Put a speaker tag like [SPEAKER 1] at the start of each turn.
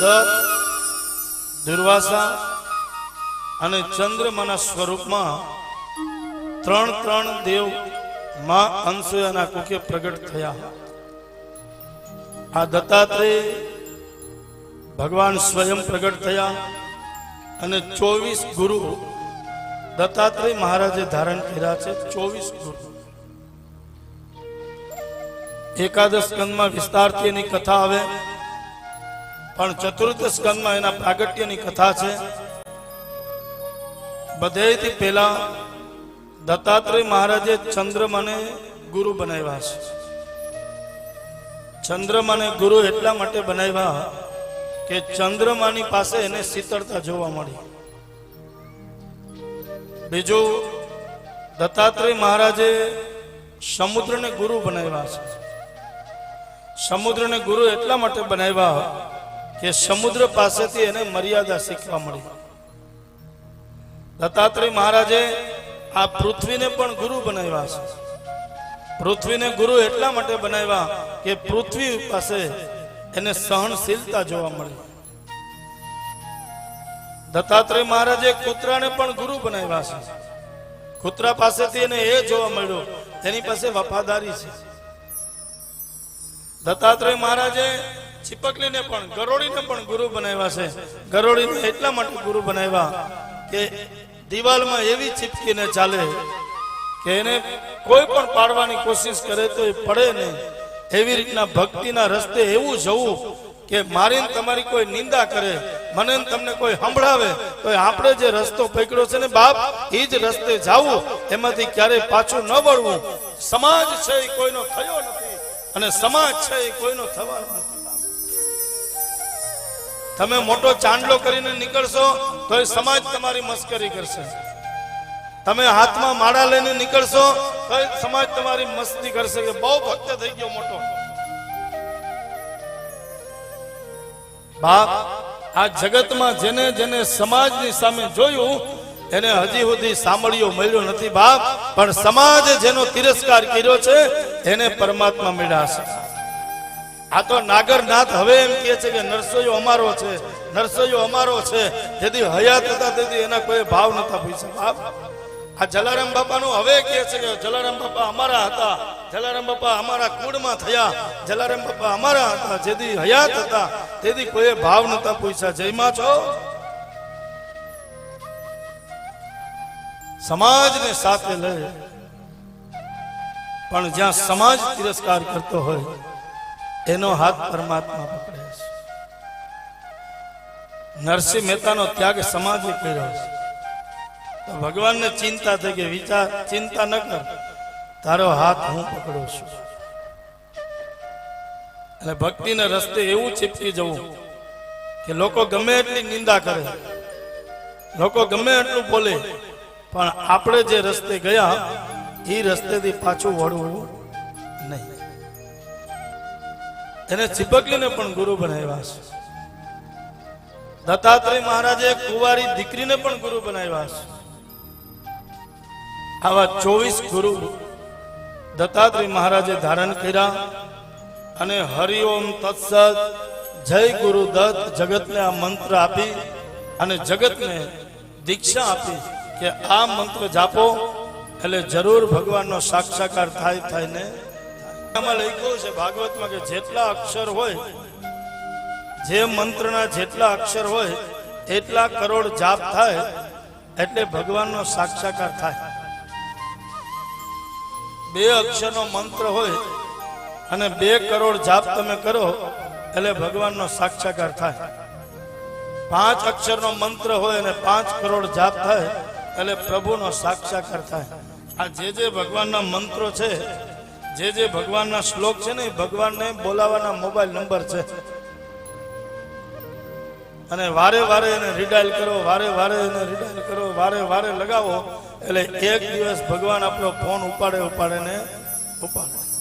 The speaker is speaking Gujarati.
[SPEAKER 1] દત્ત દુર્વાસા અને ચંદ્રમાના સ્વરૂપમાં ત્રણ ત્રણ દેવમાં અંશુયાના કુકે પ્રગટ થયા. આ દત્તાત્રેય ભગવાન સ્વયં પ્રગટ થયા અને ચોવીસ ગુરુ દત્તાત્રેય મહારાજે ધારણ કર્યા છે, ચોવીસ ગુરુ. એકાદશ કંદમાં વિસ્તારથી એની કથા આવે. પણ ચતુર્થ સ્કંદમાં એના પ્રાગટ્યની કથા છે. બધેથી પહેલા દત્તાત્રેય મહારાજે ચંદ્રમાને ગુરુ બનાવ્યા છે. ચંદ્રમાને ગુરુ એટલા માટે બનાવ્યા કે ચંદ્રમાની પાસે એને શીતળતા જોવા મળી. બીજું, દત્તાત્રેય મહારાજે સમુદ્રને ગુરુ બનાવ્યા છે. સમુદ્રને ગુરુ એટલા માટે બનાવ્યા કે સમુદ્ર પાસેથી એને મર્યાદા શીખવા મળી. દત્તાત્રેય મહારાજે આ પૃથ્વીને પણ ગુરુ બનાવ્યા છે. પૃથ્વીને ગુરુ એટલા માટે બનાવ્યા કે પૃથ્વી પાસે એને સહનશીલતા જોવા મળી. દત્તાત્રેય મહારાજે કૂતરાને પણ ગુરુ બનાવ્યા છે. કૂતરા પાસેથી એને એ જોવા મળ્યું એની પાસે વફાદારી છે. દત્તાત્રેય મહારાજે ચીપકલીને પણ ગરોળીને પણ ગુરુ બનાવ્યા છે. ગરોળીને એટલા માટે ગુરુ બનાવ્યા કે દિવાલમાં એવી ચીપકીને ચાલે કે એને કોઈ પણ પાડવાની કોશિશ કરે તો એ પડે નહીં. એવી રીતના ભક્તિના રસ્તે એવું જવું કે મારીને તમારી કોઈ નિંદા કરે, મને તમને કોઈ સંભળાવે, તો આપણે જે રસ્તો પકડ્યો છે ને બાપ, એ જ રસ્તે જાવું, એમાંથી ક્યારેય પાછું ન વળવું. સમાજ છે એ કોઈનો થયો નથી અને સમાજ છે એ કોઈનો થવાનો નથી. તમે મોટો ચાંદલો કરીને નીકળશો તો એ સમાજ તમારી મસ્કરી કરશે. તમે હાથમાં માળા લઈને નીકળશો તો એ સમાજ તમારી મસ્તી કરશે કે બહુ ભક્ત થઈ ગયો મોટો. બાપ, આ જગતમાં જેને જેને સમાજની સામે જોયું, એને હજી સુધી સાંભળ્યો મળ્યો નથી બાપ, પણ સમાજે જેનો તિરસ્કાર કર્યો છે, એને પરમાત્મા મળ્યા છે આ તો નાગરનાથ હવે એમ કહે છે કે નરસોયો અમારો છે, નરસોયો અમારો છે. જેથી હયાત હતા તેથી એના કોઈ ભાવ નતા પૂછ્યા બાપ, આ જલારામ બાપાનું હવે કહે છે કે જલારામ બાપા અમારા હતા, જલારામ બાપા અમારા કુળમાં થયા, જલારામ બાપા અમારા હતા, જેથી હયાત હતા, તેથી કોઈ ભાવ નતા પૂછ્યા જયમાં છો? સમાજને સાથે લે પણ જ્યાં સમાજ તિરસ્કાર કરતો હોય એનો હાથ પરમાત્મા પકડે છે. નરસિંહ મહેતાનો ત્યાગ સમાજે કર્યો છે. તો ભગવાનને ચિંતા થઈ કે વિચાર, ચિંતા ન કર. તારો હાથ હું પકડું છું. એટલે ભક્તિના રસ્તે એવું ચીપકી જવું કે લોકો ગમે એટલી નિંદા કરે, લોકો ગમે એટલું બોલે, પણ આપણે જે રસ્તે ગયા એ રસ્તેથી પાછું વળવું નહીં. એને ચીપકલીને પણ ગુરુ બનાવ્યા છે. દત્તાત્રેય મહારાજે કુંવારી દીકરીને પણ ગુરુ બનાવ્યા છે. આવા ચોવીસ ગુરુ દત્તાત્રેય મહારાજે ધારણ કર્યા અને હરિઓમ તત્સત જય ગુરુ દત્ત જગતને આ મંત્ર આપી અને જગતને દીક્ષા આપી કે આ મંત્ર જાપો એટલે જરૂર ભગવાનનો સાક્ષાકાર થાય થાય ને આમાં લખ્યું છે, ભાગવતમાં કે જેટલા અક્ષર હોય, જે મંત્રના જેટલા અક્ષર હોય, એટલા કરોડ જાપ થાય, એટલે ભગવાનનો સાક્ષાકાર થાય. બે અક્ષરનો મંત્ર હોય અને બે કરોડ જાપ તમે કરો, એટલે ભગવાનનો સાક્ષાકાર થાય. પાંચ અક્ષરનો મંત્ર હોય અને પાંચ કરોડ જાપ થાય, એટલે પ્રભુનો સાક્ષાકાર થાય. આ જે જે ભગવાનના મંત્રો છે જે જે ભગવાનના શ્લોક છે ને એ ભગવાનને બોલાવાના મોબાઈલ નંબર છે. અને વારે વારે એને રીડાયલ કરો, વારે વારે એને રીડાયલ કરો, વારે વારે લગાવો, એટલે એક દિવસ ભગવાન આપણો ફોન ઉપાડે ઉપાડે ને ઉપાડે.